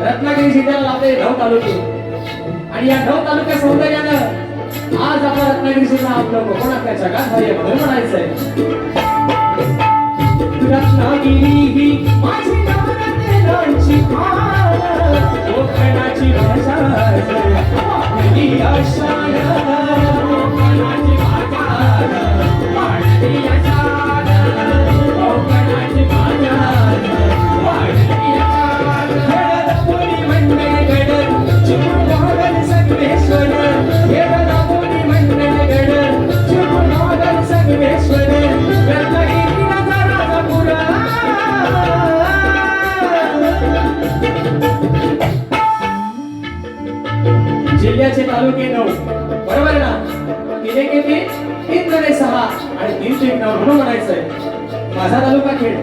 रत्नागिरी जिल्ह्याला लाभले ढव तालुके आणि या ढव तालुक्या सौंदर्यानं आज आपण रत्नागिरी जिल्हा आपलं कोकणातल्या जगात भारी म्हणून म्हणायचंय रत्नागिरी ही माझी Father. जिल्ह्याचे तालुके नऊ बरोबर ना? तिने किती तीन जणे सहा आणि तीन तीन नऊ म्हणून म्हणायचंय माझा तालुका खेळ.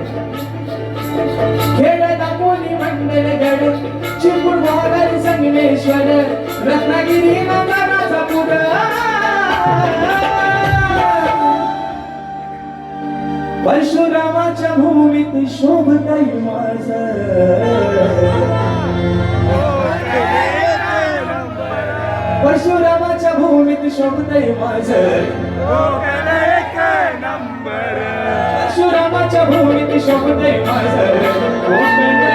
खेळ दाखवली म्हणलेले गड चिपळूण मोहगर संगमेश्वर रत्नागिरी नगराचा पुर परशुरामाच्या भूमीत शोभताई माझ. भूमीत शोभतय माझ. परशुरामाच्या भूमीत शोभतय माझ.